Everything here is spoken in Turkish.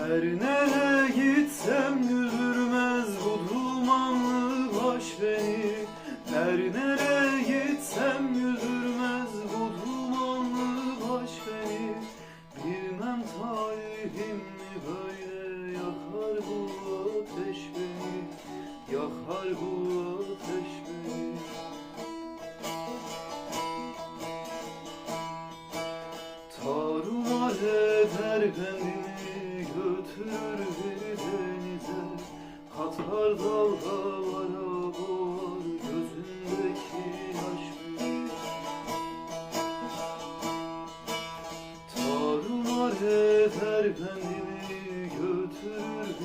Her nere gitsem güldürmez bu dumanlı baş beni. Her nere gitsem güldürmez bu dumanlı baş beni. Bilmem talihim mi böyle yakar bu ateş beni. Yakar bu ateş beni. Tarumar eder kendini döker denize Katlar dalgalara boğar gözündeki yaş Tarumar eder kendimi götürür